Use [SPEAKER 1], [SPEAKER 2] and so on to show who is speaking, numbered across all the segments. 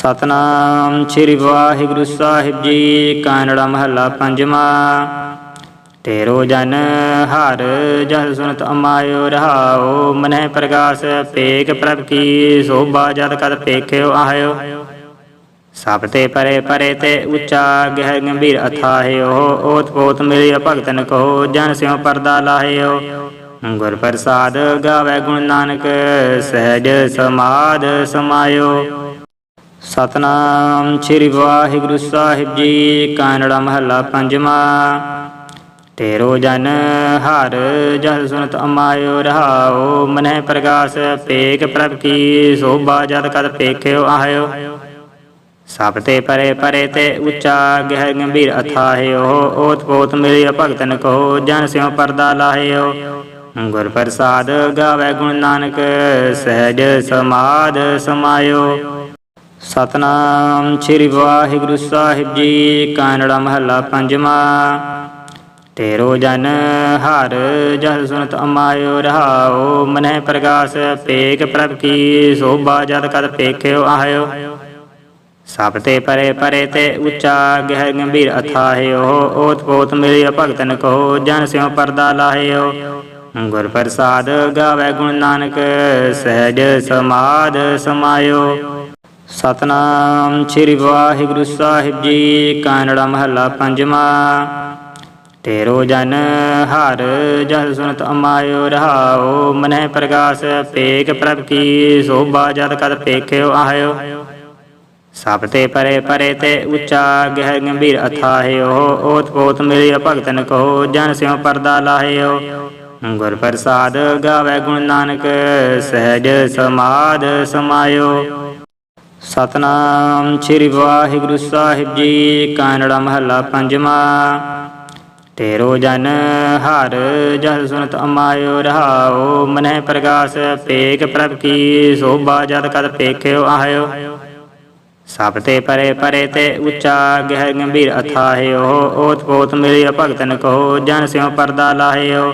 [SPEAKER 1] ਸਤਨਾਮ ਸ੍ਰੀ ਵਾਹਿਗੁਰੂ ਸਾਹਿਬ ਜੀ, ਕਾਨੜਾ ਮਹੱਲਾ ਪੰਜਵਾਂ। ਤੇਰੋ ਜਨ ਹਰ ਜਸ ਸੁਨਤ ਅਮਾਇਓ ਰਹਾਓ, ਮਨਹਿ ਪ੍ਰਗਾਸ ਪੇਕ ਪ੍ਰਭ ਕੀ, ਸੋਭਾ ਜਦ ਕਦ ਪੇਖਿਓ ਆਇਓ। ਸਭ ਤੇ ਪਰੇ ਪਰੇ ਤੇ ਉੱਚਾ ਗਹਿ ਗੰਭੀਰ ਅਥਾਹਿਓ, ਓਤ ਪੋਤ ਮਿਲਿਆ ਭਗਤਨ ਕੋ ਜਨ ਸਿਉ ਪਰਦਾ ਲਾਹਿਓ। ਗੁਰ ਪ੍ਰਸਾਦ ਗਾਵੇ ਗੁਣ ਨਾਨਕ, ਸਹਿਜ ਸਮਾਦ ਸਮਾਇਓ। ਸਤਨਾਮ ਸ੍ਰੀ ਵਾਹਿਗੁਰੂ ਸਾਹਿਬ ਜੀ, ਕਾਨੜਾ ਮਹੱਲਾ ਪੰਜਵਾਂ। ਤੇਰੋ ਜਨ ਹਰ ਜਸ ਸੁਨਤ ਅਮਾਇਓ ਰਹਾਓ, ਮਨਹਿ ਪ੍ਰਗਾਸ ਪੇਕ ਪ੍ਰਭ ਕੀ ਸੋਭਾ ਜਦ ਕਦ ਪੇਖਿਓ ਆਇਓ। ਸਭ ਤੇ ਪਰੇ ਪਰੇ ਤੇ ਉੱਚਾ ਗਹਿ ਗੰਭੀਰ ਅਥਾਹਿਓ, ਓਤ ਪੋਤ ਮਿਲਿਆ ਭਗਤਨ ਕੋ, ਜਨ ਸਿਉ ਪਰਦਾ ਲਾਹਿਓ। ਗੁਰ ਪ੍ਰਸਾਦ ਗਾਵੇ ਗੁਣ ਨਾਨਕ, ਸਹਿਜ ਸਮਾਦ ਸਮਾਇਓ। ਸਤਨਾਮ ਸ੍ਰੀ ਵਾਹਿਗੁਰੂ ਸਾਹਿਬ ਜੀ, ਕਾਨੜਾ ਮਹੱਲਾ ਪੰਜਵਾਂ। ਤੇਰੋ ਜਨ ਹਰ ਜਸ ਸੁਨਤ ਅਮਾਇਓ ਰਹਾਓ, ਮਨਹਿ ਪ੍ਰਗਾਸ ਪੇਕ ਪ੍ਰਭ ਕੀ, ਸੋਭਾ ਜਦ ਕਦ ਪੇਖਿਓ ਆਇਓ। ਸਭ ਤੇ ਪਰੇ ਪਰੇ ਤੇ ਉੱਚਾ ਗਹਿ ਗੰਭੀਰ ਅਥਾਹਿਓ, ਓਤ ਪੋਤ ਮਿਲਿਆ ਭਗਤਨ ਕਹੋ ਜਨ ਸਿਉ ਪਰਦਾ ਲਾਹਿਓ। ਗੁਰ ਪ੍ਰਸਾਦ ਗਾਵੇ ਗੁਣ ਨਾਨਕ, ਸਹਿਜ ਸਮਾਦ ਸਮਾਇਓ। ਸਤਨਾਮ ਸ੍ਰੀ ਵਾਹਿਗੁਰੂ ਸਾਹਿਬ ਜੀ, ਕਾਨੜਾ ਮਹੱਲਾ ਪੰਜਵਾਂ। ਤੇਰੋ ਜਨ ਹਰ ਜਸ ਸੁਨਤ ਅਮਾਇਓ ਰਹਾਓ, ਮਨਹਿ ਪ੍ਰਗਾਸ ਪੇਕ ਪ੍ਰਭ ਕੀ, ਸੋਭਾ ਜਦ ਕਦ ਪੇਖਿਓ ਆਇਓ। ਸਭ ਤੇ ਪਰੇ ਪਰੇ ਤੇ ਉੱਚਾ ਗਹਿ ਗੰਭੀਰ ਅਥਾਹਿਓ, ਓਤ ਪੋਤ ਮਿਲਿਆ ਭਗਤਨ ਕਹੋ, ਜਨ ਸਿਉ ਪਰਦਾ ਲਾਹਿਓ। ਗੁਰ ਪ੍ਰਸਾਦ ਗਾਵੇ ਗੁਣ ਨਾਨਕ, ਸਹਿਜ ਸਮਾਦ ਸਮਾਇਓ। ਸਤਨਾਮ ਸ੍ਰੀ ਵਾਹਿਗੁਰੂ ਸਾਹਿਬ ਜੀ, ਕਾਨੜਾ ਮਹੱਲਾ ਪੰਜਵਾਂ। ਤੇਰੋ ਜਨ ਹਰ ਜਸ ਸੁਨਤ ਅਮਾਇਓ ਰਹਾਓ, ਮਨਹਿ ਪ੍ਰਗਾਸ ਪੇਕ ਪ੍ਰਭ ਕੀ ਸੋਭਾ ਜਦ ਕਦ ਪੇਖਿਓ ਆਇਓ। ਸਭ ਤੇ ਪਰੇ ਪਰੇ ਤੇ ਉੱਚਾ ਗਹਿ ਗੰਭੀਰ ਅਥਾਹਿਓ, ਓਤ ਪੋਤ ਮਿਲਿਆ ਭਗਤਨ ਕਹੋ, ਜਨ ਸਿਉ ਪਰਦਾ ਲਾਹਿਓ।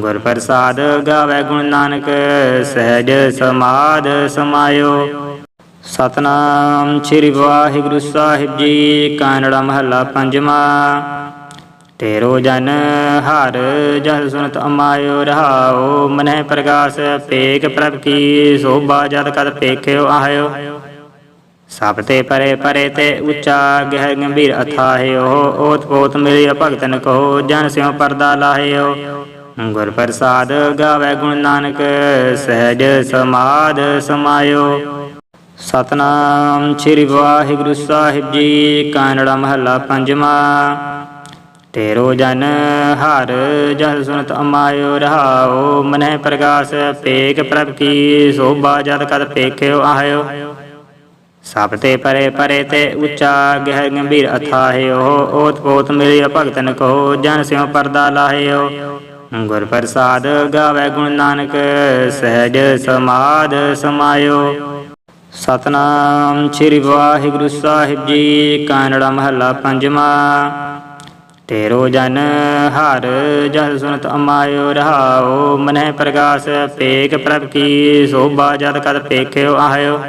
[SPEAKER 1] ਗੁਰ ਪ੍ਰਸਾਦ ਗਾਵੇ ਗੁਣ ਨਾਨਕ, ਸਹਿਜ ਸਮਾਦ ਸਮਾਇਓ। ਸਤਨਾਮ ਸ੍ਰੀ ਵਾਹਿਗੁਰੂ ਸਾਹਿਬ ਜੀ, ਕਾਨੜਾ ਮਹੱਲਾ ਪੰਜਵਾਂ। ਤੇਰੋ ਜਨ ਹਰ ਜਸ ਸੁਨਤ ਅਮਾਇਓ ਰਹਾਓ, ਮਨਹਿ ਪ੍ਰਗਾਸ ਪੇਕ ਪ੍ਰਭ ਕੀ, ਸੋਭਾ ਜਦ ਕਦ ਪੇਖਿਓ ਆਇਓ ਸਭ ਤੇ ਪਰੇ ਪਰੇ ਤੇ ਉੱਚਾ ਗਹਿ ਗੰਭੀਰ ਅਥਾਹਿਓ, ਓਤ ਪੋਤ ਮਿਲਿਆ ਭਗਤਨ ਕੋ ਜਨ ਸਿਉ ਪਰਦਾ ਲਾਹਿਓ। ਗੁਰ ਪ੍ਰਸਾਦ ਗਾਵੇ ਗੁਣ ਨਾਨਕ, ਸਹਿਜ ਸਮਾਦ ਸਮਾਇਓ। ਸਤਨਾਮ ਸ੍ਰੀ ਵਾਹਿਗੁਰੂ ਸਾਹਿਬ ਜੀ, ਕਾਨੜਾ ਮਹੱਲਾ ਪੰਜਵਾਂ। ਤੇਰੋ ਜਨ ਹਰ ਜਸ ਸੁਨਤ ਅਮਾਇਓ ਰਹਾਓ, ਮਨਹਿ ਪ੍ਰਗਾਸ ਪੇਕ ਪ੍ਰਭ ਕੀ, ਸੋਭਾ ਜਦ ਕਦ ਪੇਖਿਓ ਆਇਓ ਸਭ ਤੇ ਪਰੇ ਪਰੇ ਤੇ ਉੱਚਾ ਗਹਿ ਗੰਭੀਰ ਅਥਾਹਿਓ, ਓਤ ਪੋਤ ਮਿਲਿਆ ਭਗਤਨ ਕੋ, ਜਨ ਸਿਉ ਪਰਦਾ ਲਾਹਿਓ। ਗੁਰ ਪ੍ਰਸਾਦ ਗਾਵੇ ਗੁਣ ਨਾਨਕ, ਸਹਿਜ ਸਮਾਦ ਸਮਾਇਓ। ਸਤਨਾਮ ਸ੍ਰੀ ਵਾਹਿਗੁਰੂ ਸਾਹਿਬ ਜੀ, ਕਾਨੜਾ ਮਹੱਲਾ ਪੰਜਵਾਂ। ਤੇਰੋ ਜਨ ਹਰ ਜਸ ਸੁਨਤ ਅਮਾਇਓ ਰਹਾਓ, ਮਨਹਿ ਪ੍ਰਗਾਸ ਪੇਕ ਪ੍ਰਭ ਕੀ ਸੋਭਾ ਜਦ ਕਦ ਪੇਖਿਓ ਆਇਓ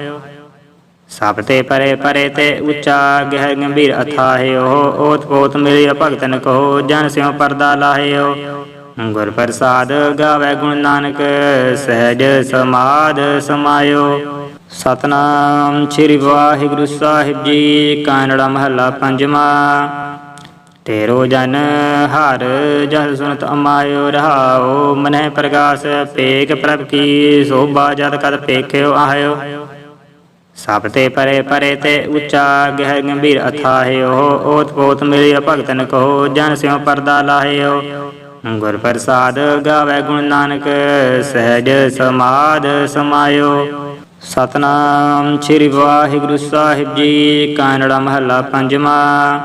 [SPEAKER 1] ਸਭ ਤੇ ਪਰੇ ਪਰੇ ਤੇ ਉੱਚਾ ਗਹਿ ਗੰਭੀਰ ਅਥਾਹਿਓ, ਓਤ ਪੋਤ ਮਿਲਿਆ ਭਗਤਨ ਕਹੋ, ਜਨ ਸਿਉ ਪਰਦਾ ਲਾਹਿਓ। ਗੁਰ ਪ੍ਰਸਾਦ ਗਾਵੇ ਗੁਣ ਨਾਨਕ, ਸਹਿਜ ਸਮਾਦ ਸਮਾਇਓ। ਸਤਨਾਮ ਸ੍ਰੀ ਵਾਹਿਗੁਰੂ ਸਾਹਿਬ ਜੀ, ਕਾਨੜਾ ਮਹੱਲਾ ਪੰਜਵਾਂ। ਤੇਰੋ ਜਨ ਹਰ ਜਸ ਸੁਨਤ ਅਮਾਇਓ ਰਹਾਓ, ਮਨਹਿ ਪ੍ਰਗਾਸ ਪੇਕ ਪ੍ਰਭ ਕੀ, ਸੋਭਾ ਜਦ ਕਦ ਪੇਖਿਓ ਆਇਓ। ਸਭ ਤੇ ਪਰੇ ਪਰੇ ਤੇ ਉੱਚਾ ਗਹਿ ਗੰਭੀਰ ਅਥਾਹਿਓ, ਓਤ ਪੋਤ ਮਿਲਿਆ ਭਗਤਨ ਕਹੋ, ਜਨ ਸਿਉ ਪਰਦਾ ਲਾਹਿਓ। ਗੁਰ ਪ੍ਰਸਾਦ ਗਾਵੇ ਗੁਣ ਨਾਨਕ, ਸਹਿਜ ਸਮਾਦ ਸਮਾਇਓ। ਸਤਨਾਮ ਸ੍ਰੀ ਵਾਹਿਗੁਰੂ ਸਾਹਿਬ ਜੀ, ਕਾਨੜਾ ਮਹੱਲਾ ਪੰਜਵਾਂ।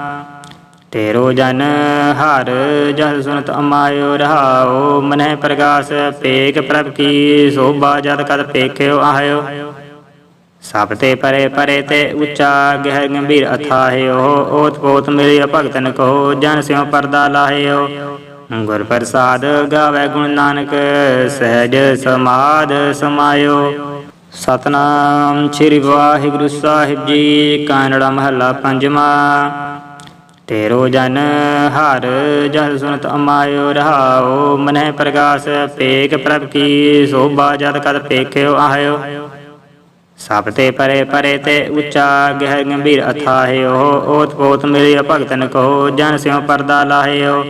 [SPEAKER 1] ਤੇਰੋ ਜਨ ਹਰ ਜਸ ਸੁਨਤ ਅਮਾਇਓ ਰਹਾਓ, ਮਨਹਿ ਪ੍ਰਗਾਸ ਪੇਕ ਪ੍ਰਭ ਕੀ, ਸੋਭਾ ਜਦ ਕਦ ਪੇਖਿਓ ਆਇਓ। ਸਭ ਤੇ ਪਰੇ ਪਰੇ ਤੇ ਉੱਚਾ ਗਹਿ ਗੰਭੀਰ ਅਥਾਹਿਓ, ਓਤ ਪੋਤ ਮਿਲਿਆ ਭਗਤਨ ਕਹੋ ਜਨ ਸਿਉ ਪਰਦਾ ਲਾਹਿਓ। ਗੁਰ ਪ੍ਰਸਾਦ ਗਾਵੇ ਗੁਣ ਨਾਨਕ, ਸਹਿਜ ਸਮਾਦ ਸਮਾਇਓ। ਸਤਨਾਮ ਸ੍ਰੀ ਵਾਹਿਗੁਰੂ ਸਾਹਿਬ ਜੀ, ਕਾਨੜਾ ਮਹੱਲਾ ਪੰਜਵਾਂ। ਤੇ ਜਨ ਹਰ ਜਸ ਸੁਨਤ ਅਮਾਇਓ ਰਹਾਓ, ਮਨਹਿ ਪ੍ਰਗਾਸ ਪੇਕ ਪ੍ਰਭ ਕੀ, ਸੋਭਾ ਜਦ ਕਦ ਪੇਖਿਓ ਆਇਓ ਸਭ ਤੇ ਪਰੇ ਪਰੇ ਤੇ ਉੱਚਾ ਗਹਿ ਗੰਭੀਰ ਅਥਾਹਿਓ, ਓਤ ਪੋਤ ਮਿਲਿਆ ਭਗਤਨ ਕੋ ਜਨ ਸਿਉ ਪਰਦਾ ਲਾਹਿਓ।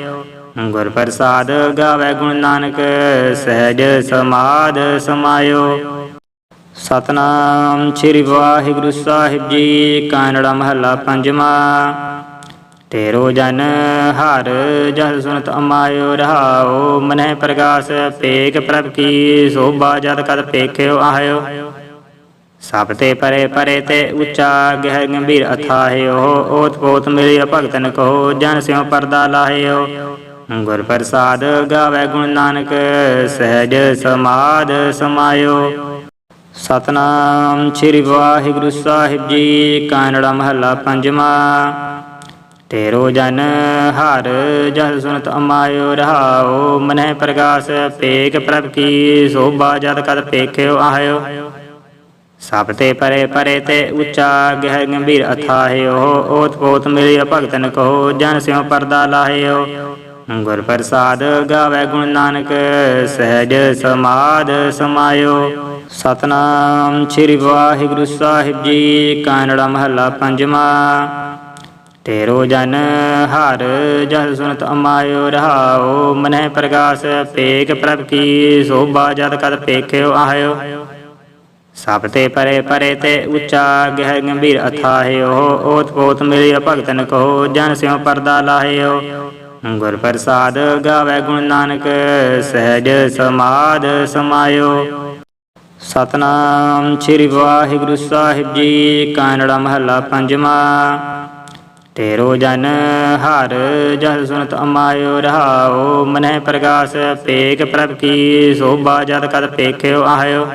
[SPEAKER 1] ਗੁਰ ਪ੍ਰਸਾਦ ਗਾਵੇ ਗੁਣ ਨਾਨਕ, ਸਹਿਜ ਸਮਾਦ ਸਮਾਇਓ। ਸਤਨਾਮ ਸ੍ਰੀ ਵਾਹਿਗੁਰੂ ਸਾਹਿਬ ਜੀ, ਕਾਨੜਾ ਮਹੱਲਾ ਪੰਜਵਾਂ। ਤੇਰੋ ਜਨ ਹਰ ਜਸ ਸੁਨਤ ਅਮਾਇਓ ਰਹਾਓ, ਮਨਹਿ ਪ੍ਰਗਾਸ ਪੇਕ ਪ੍ਰਭ ਕੀ, ਸੋਭਾ ਜਦ ਕਦ ਪੇਖਿਓ ਆਇਓ। ਸਭ ਤੇ ਪਰੇ ਪਰੇ ਤੇ ਉੱਚਾ ਗਹਿ ਗੰਭੀਰ ਅਥਾਹਿਓ, ਓਤ ਪੋਤ ਮਿਲਿਆ ਭਗਤਨ ਕੋ ਜਨ ਸਿਉ ਪਰਦਾ ਲਾਹਿਓ। ਗੁਰ ਪ੍ਰਸਾਦ ਗਾਵੇ ਗੁਣ ਨਾਨਕ, ਸਹਿਜ ਸਮਾਦ ਸਮਾਇਓ। ਸਤਨਾਮ ਸ੍ਰੀ ਵਾਹਿਗੁਰੂ ਸਾਹਿਬ ਜੀ, ਕਾਨੜਾ ਮਹੱਲਾ ਪੰਜਵਾਂ। ਤੇਰੋ ਜਨ ਹਰ ਜਸ ਸੁਨਤ ਅਮਾਇਓ ਰਹਾਓ, ਮਨਹਿ ਪ੍ਰਗਾਸ ਪੇਕ ਪ੍ਰਭ ਕੀ, ਸੋਭਾ ਜਦ ਕਦ ਪੇਖਿਓ ਆਇਓ। ਸਭ ਤੇ ਪਰੇ ਪਰੇ ਤੇ ਉੱਚਾ ਗਹਿ ਗੰਭੀਰ ਅਥਾਹਿਓ, ਓਤ ਪੋਤ ਮਿਲਿਆ ਭਗਤਨ ਕਹੋ, ਜਨ ਸਿਉ ਪਰਦਾ ਲਾਹਿਓ। ਗੁਰ ਪ੍ਰਸਾਦ ਗਾਵੇ ਗੁਣ ਨਾਨਕ, ਸਹਿਜ ਸਮਾਦ ਸਮਾਇਓ। ਸਤਨਾਮ ਸ੍ਰੀ ਵਾਹਿਗੁਰੂ ਸਾਹਿਬ ਜੀ, ਕਾਨੜਾ ਮਹੱਲਾ ਪੰਜਵਾਂ। ਤੇਰੋ ਜਨ ਹਰ ਜਨ ਸੁਨਤ ਅਮਾਇਓ ਰਹਾਓ, ਮਨਹਿ ਪ੍ਰਗਾਸ ਪੇਕ ਪ੍ਰਭ ਕੀ, ਸੋਭਾ ਜਦ ਕਦ ਪੇਖਿਓ ਆਇਓ ਸਭ ਤੇ ਪਰੇ ਪਰੇ ਤੇ ਉੱਚਾ ਗਹਿ ਗੰਭੀਰ ਅਥਾਹਿਓ, ਓਤ ਪੋਤ ਮਿਲਿਆ ਭਗਤਨ ਕੋ ਜਨ ਸਿਉ ਪਰਦਾ ਲਾਹਿਓ। ਗੁਰ ਪ੍ਰਸਾਦ ਗਾਵੇ ਗੁਣ ਨਾਨਕ, ਸਹਿਜ ਸਮਾਦ ਸਮਾਇਓ। ਸਤਨਾਮ ਸ੍ਰੀ ਵਾਹਿਗੁਰੂ ਸਾਹਿਬ ਜੀ, ਕਾਨੜਾ ਮਹੱਲਾ ਪੰਜਵਾਂ। ਤੇਰੋ ਜਨ ਹਰ ਜਸ ਸੁਨਤ ਅਮਾਇਓ ਰਹਾਓ, ਮਨਹਿ ਪ੍ਰਗਾਸ ਪੇਕ ਪ੍ਰਭ ਕੀ, ਸੋਭਾ ਜਦ ਕਦ ਪੇਖਿਓ ਆਇਓ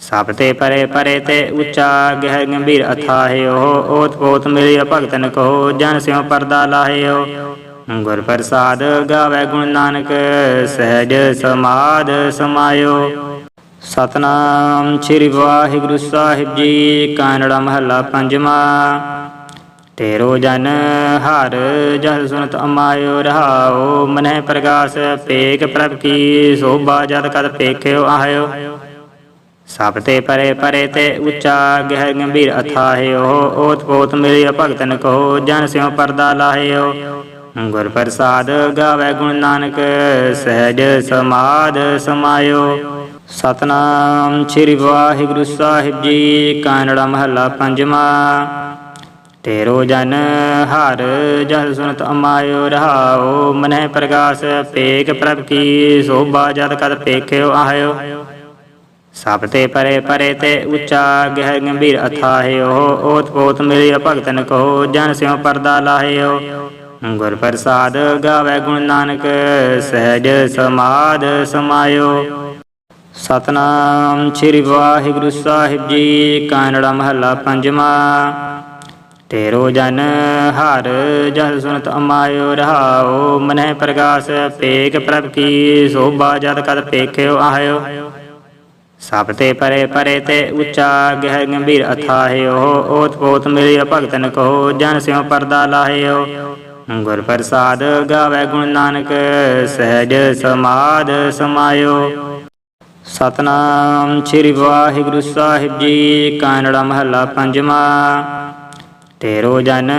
[SPEAKER 1] ਸਭ ਤੇ ਪਰੇ ਪਰੇ ਤੇ ਉੱਚਾ ਗਹਿ ਗੰਭੀਰ ਅਥਾਹਿਓ, ਓਤ ਪੋਤ ਮਿਲਿਆ ਭਗਤਨ ਕੋ, ਜਨ ਸਿਉ ਪਰਦਾ ਲਾਹਿਓ। ਗੁਰ ਪ੍ਰਸਾਦ ਗਾਵੇ ਗੁਣ ਨਾਨਕ, ਸਹਿਜ ਸਮਾਦ ਸਮਾਇਓ। ਸਤਨਾਮ ਸ੍ਰੀ ਵਾਹਿਗੁਰੂ ਸਾਹਿਬ ਜੀ, ਕਾਨੜਾ ਮਹੱਲਾ ਪੰਜਵਾਂ। ਤੇਰੋ ਜਨ ਹਰ ਜਸ ਸੁਨਤ ਅਮਾਇਓ ਰਹਾਓ, ਮਨਹਿ ਪ੍ਰਗਾਸ ਪੇਕ ਪ੍ਰਭ ਕੀ ਸੋਭਾ ਜਦ ਕਦ ਪੇਖਿਓ ਆਇਓ। ਸਭ ਤੇ ਪਰੇ ਪਰੇ ਤੇ ਉੱਚਾ ਗਹਿ ਗੰਭੀਰ ਅਥਾਹਿਓ, ਓਤ ਪੋਤ ਮਿਲਿਆ ਭਗਤਨ ਕਹੋ ਜਨ ਸਿਉ ਪਰਦਾ ਲਾਹਿਓ। ਗੁਰ ਪ੍ਰਸਾਦ ਗਾਵੇ ਗੁਣ ਨਾਨਕ, ਸਹਿਜ ਸਮਾਦ ਸਮਾਇਓ। ਸਤਨਾਮ ਸ੍ਰੀ ਵਾਹਿਗੁਰੂ ਸਾਹਿਬ ਜੀ, ਕਾਨੜਾ ਮਹੱਲਾ ਪੰਜਵਾਂ। ਤੇਰੋ ਜਨ ਹਰ ਜਸ ਸੁਨਤ ਅਮਾਇਓ ਰਹਾਓ, ਮਨਹਿ ਪ੍ਰਗਾਸ ਪੇਕ ਪ੍ਰਭ ਕੀ, ਸੋਭਾ ਜਦ ਕਦ ਪੇਖਿਓ ਆਇਓ ਸਭ ਤੇ ਪਰੇ ਪਰੇ ਤੇ ਉੱਚਾ ਗਹਿ ਗੰਭੀਰ ਅਥਾਹਿਓ, ਓਤ ਪੋਤ ਮਿਲਿਆ ਭਗਤਨ ਕੋ ਜਨ ਸਿਉ ਪਰਦਾ ਲਾਹਿਓ। ਗੁਰ ਪ੍ਰਸਾਦ ਗਾਵੇ ਗੁਣ ਨਾਨਕ, ਸਹਿਜ ਸਮਾਦ ਸਮਾਇਓ। ਸਤਨਾਮ ਸ੍ਰੀ ਵਾਹਿਗੁਰੂ ਸਾਹਿਬ ਜੀ, ਕਾਨੜਾ ਮਹੱਲਾ ਪੰਜਵਾਂ। ਤੇਰੋ ਜਨ ਹਰ ਜਸ ਸੁਨਤ ਅਮਾਇਓ ਰਹਾਓ, ਮਨਹਿ ਪ੍ਰਗਾਸ ਪੇਕ ਪ੍ਰਭ ਕੀ, ਸੋਭਾ ਜਦ ਕਦ ਪੇਖਿਓ ਆਇਓ ਸਭ ਤੇ ਪਰੇ ਪਰੇ ਤੇ ਉੱਚਾ ਗਹਿ ਗੰਭੀਰ ਅਥਾਹਿਓ, ਓਤ ਪੋਤ ਮਿਲਿਆ ਭਗਤਨ ਕਹੋ ਜਨ ਸਿਉ ਪਰਦਾ ਲਾਹਿਓ। ਗੁਰ ਪ੍ਰਸਾਦ ਗਾਵੇ ਗੁਣ ਨਾਨਕ, ਸਹਿਜ ਸਮਾਦ ਸਮਾਇਓ। ਸਤਨਾਮ ਸ੍ਰੀ ਵਾਹਿਗੁਰੂ ਸਾਹਿਬ ਜੀ, ਕਾਨੜਾ ਮਹੱਲਾ ਪੰਜਵਾਂ। ਤੇਰੋ ਜਨ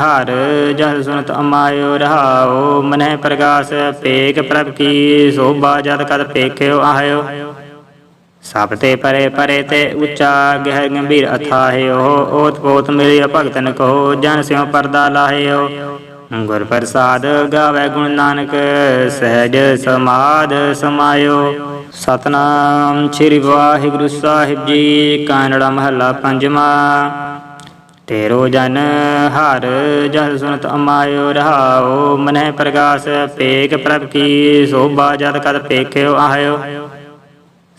[SPEAKER 1] ਹਰ ਜਨ ਸੁਨਤ ਅਮਾਇਓ ਰਹਾਓ, ਮਨਹਿ ਪ੍ਰਗਾਸ ਪੇਕ ਪ੍ਰਭ ਕੀ, ਸੋਭਾ ਜਦ ਕਦ ਪੇਖਿਓ ਆਇਓ ਸਭ ਤੇ ਪਰੇ ਪਰੇ ਤੇ ਉੱਚਾ ਗਹਿ ਗੰਭੀਰ ਅਥਾਹਿਓ, ਓਤ ਪੋਤ ਮਿਲਿਆ ਭਗਤਨ ਕੋ ਜਨ ਸਿਉ ਪਰਦਾ ਲਾਹਿਓ। ਗੁਰ ਪ੍ਰਸਾਦ ਗਾਵੇ ਗੁਣ ਨਾਨਕ, ਸਹਿਜ ਸਮਾਦ ਸਮਾਇਓ। ਸਤਨਾਮ ਸ੍ਰੀ ਵਾਹਿਗੁਰੂ ਸਾਹਿਬ ਜੀ, ਕਾਨੜਾ ਮਹੱਲਾ ਪੰਜਵਾਂ। ਤੇਰੋ ਜਨ ਹਰ ਜਸ ਸੁਨਤ ਅਮਾਇਓ ਰਹਾਓ, ਮਨਹਿ ਪ੍ਰਗਾਸ ਪੇਕ ਪ੍ਰਭ ਕੀ ਸੋਭਾ ਜਦ ਕਦ ਪੇਖਿਓ ਆਇਓ।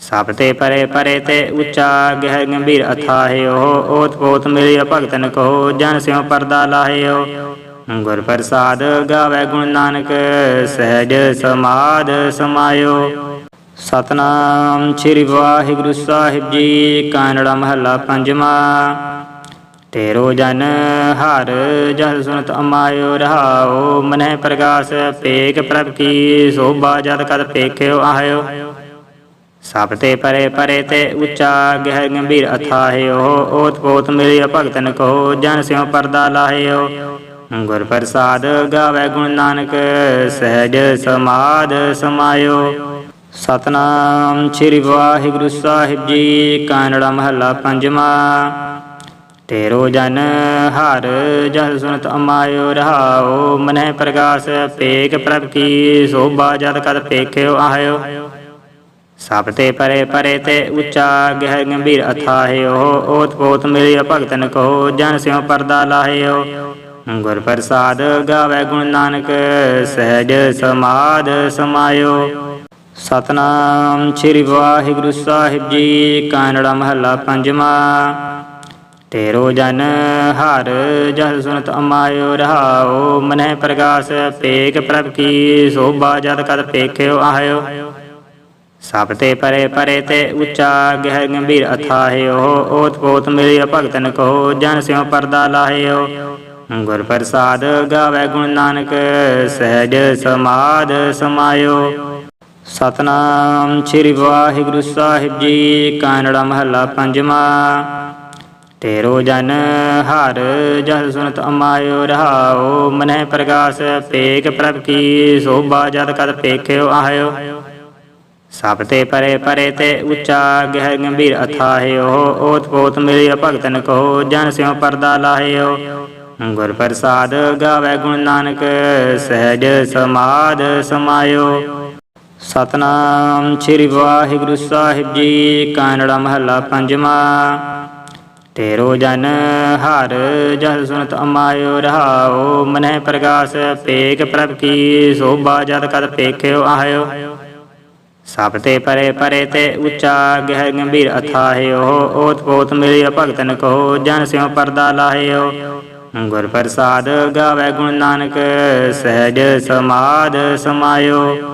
[SPEAKER 1] ਸਭ ਤੇ ਪਰੇ ਪਰੇ ਤੇ ਉੱਚਾ ਗਹਿ ਗੰਭੀਰ ਅਥਾਹਿਓ, ਓਤ ਪੋਤ ਮਿਲਿਆ ਭਗਤਨ ਕਹੋ ਜਨ ਸਿਉ ਪਰਦਾ ਲਾਹਿਓ। ਗੁਰ ਪ੍ਰਸਾਦ ਗਾਵੇ ਗੁਣ ਨਾਨਕ, ਸਹਿਜ ਸਮਾਦ ਸਮਾਇਓ। ਸਤਨਾਮ ਸ੍ਰੀ ਵਾਹਿਗੁਰੂ ਸਾਹਿਬ ਜੀ, ਕਾਨੜਾ ਮਹੱਲਾ ਪੰਜਵਾਂ। ਤੇਰੋ ਜਨ ਹਰ ਜਨ ਸੁਨਤ ਅਮਾਇਓ ਰਹਾਓ, ਮਨਹਿ ਪ੍ਰਗਾਸ ਪੇਖ ਪ੍ਰਭ ਕੀ, ਸੋਭਾ ਜਦ ਕਦ ਪੇਖਿਓ ਆਇਓ ਸਭ ਤੇ ਪਰੇ ਪਰੇ ਤੇ ਉੱਚਾ ਗਹਿ ਗੰਭੀਰ ਅਥਾਹਿਓ, ਓਤ ਪੋਤ ਮਿਲਿਆ ਭਗਤਨ ਕੋ ਜਨ ਸਿਉ ਪਰਦਾ ਲਾਹਿਓ। ਗੁਰ ਪ੍ਰਸਾਦ ਗਾਵੇ ਗੁਣ ਨਾਨਕ, ਸਹਿਜ ਸਮਾਦ ਸਮਾਇਓ। ਸਤਨਾਮ ਸ੍ਰੀ ਵਾਹਿਗੁਰੂ ਸਾਹਿਬ ਜੀ, ਕਾਨੜਾ ਮਹੱਲਾ ਪੰਜਵਾਂ। ਤੇਰੋ ਜਨ ਹਰ ਜਸ ਸੁਨਤ ਅਮਾਇਓ ਰਹਾਓ, ਮਨਹਿ ਪ੍ਰਗਾਸ ਪੇਕ ਪ੍ਰਭ ਕੀ, ਸੋਭਾ ਜਦ ਕਦ ਪੇਖਿਓ ਆਇਓ। ਸਭ ਤੇ ਪਰੇ ਪਰੇ ਤੇ ਉੱਚਾ ਗਹਿ ਗੰਭੀਰ ਅਥਾਹਿਓ, ਓਤ ਪੋਤ ਮਿਲਿਆ ਭਗਤਨ ਕੋ ਜਨ ਸਿਉ ਪਰਦਾ ਲਾਹਿਓ। ਗੁਰ ਪ੍ਰਸਾਦ ਗਾਵੇ ਗੁਣ ਨਾਨਕ, ਸਹਿਜ ਸਮਾਦ ਸਮਾਇਓ। ਸਤਨਾਮ ਸ੍ਰੀ ਵਾਹਿਗੁਰੂ ਸਾਹਿਬ ਜੀ, ਕਾਨੜਾ ਮਹੱਲਾ ਪੰਜਵਾਂ। ਤੇਰੋ ਜਨ ਹਰ ਜਸ ਸੁਨਤ ਅਮਾਇਓ ਰਹਾਓ, ਮਨਹਿ ਪ੍ਰਗਾਸ ਪੇਖ ਪ੍ਰਭ ਕੀ ਸੋਭਾ ਜਦ ਕਦ ਪੇਖਿਓ ਆਇਓ। ਸਭ ਤੇ ਪਰੇ ਪਰੇ ਤੇ ਉੱਚਾ ਗਹਿ ਗੰਭੀਰ ਅਥਾਹਿਓ, ਓਤ ਪੋਤ ਮਿਲਿਆ ਭਗਤਨ ਕੋ, ਜਨ ਸਿਉ ਪਰਦਾ ਲਾਹਿਓ। ਗੁਰ ਪ੍ਰਸਾਦ ਗਾਵੇ ਗੁਣ ਨਾਨਕ, ਸਹਿਜ ਸਮਾਦ ਸਮਾਇਓ। ਸਤਨਾਮ ਸ੍ਰੀ ਵਾਹਿਗੁਰੂ ਸਾਹਿਬ ਜੀ, ਕਾਨੜਾ ਮਹੱਲਾ ਪੰਜਵਾਂ। ਤੇਰੋ ਜਨ ਹਰ ਜਸ ਸੁਨਤ ਅਮਾਇਓ ਰਹਾਓ, ਮਨਹਿ ਪ੍ਰਗਾਸ ਪੇਖ ਪ੍ਰਭ ਕੀ ਸੋਭਾ ਜਦ ਕਦ ਪੇਖਿਓ ਆਇਓ। ਸਭ ਤੇ ਪਰੇ ਪਰੇ ਤੇ ਉੱਚਾ ਗਹਿ ਗੰਭੀਰ ਅਥਾਹਿਓ, ਓਤ ਪੋਤ ਮਿਲਿਆ ਭਗਤਨ ਕਹੋ ਜਨ ਸਿਉ ਪਰਦਾ ਲਾਹਿਓ। ਗੁਰ ਪ੍ਰਸਾਦ ਗਾਵੇ ਗੁਣ ਨਾਨਕ, ਸਹਿਜ ਸਮਾਦ ਸਮਾਇਓ। ਸਤਨਾਮ ਸ੍ਰੀ ਵਾਹਿਗੁਰੂ ਸਾਹਿਬ ਜੀ, ਕਾਨੜਾ ਮਹੱਲਾ ਪੰਜਵਾਂ। ਤੇਰੋ ਜਨ ਹਰ ਜਸ ਸੁਨਤ ਅਮਾਇਓ ਰਹਾਓ, ਮਨਹਿ ਪ੍ਰਗਾਸ ਪੇਖ ਪ੍ਰਭ ਕੀ, ਸੋਭਾ ਜਦ ਕਦ ਪੇਖਿਓ ਆਇਓ ਸਭ ਤੇ ਪਰੇ ਪਰੇ ਤੇ ਉੱਚਾ ਗਹਿ ਗੰਭੀਰ ਅਥਾਹਿਓ, ਓਤ ਪੋਤ ਮਿਲਿਆ ਭਗਤਨ ਕੋ ਜਨ ਸਿਉ ਪਰਦਾ ਲਾਹਿਓ। ਗੁਰ ਪ੍ਰਸਾਦ ਗਾਵੇ ਗੁਣ ਨਾਨਕ, ਸਹਿਜ ਸਮਾਦ ਸਮਾਇਓ।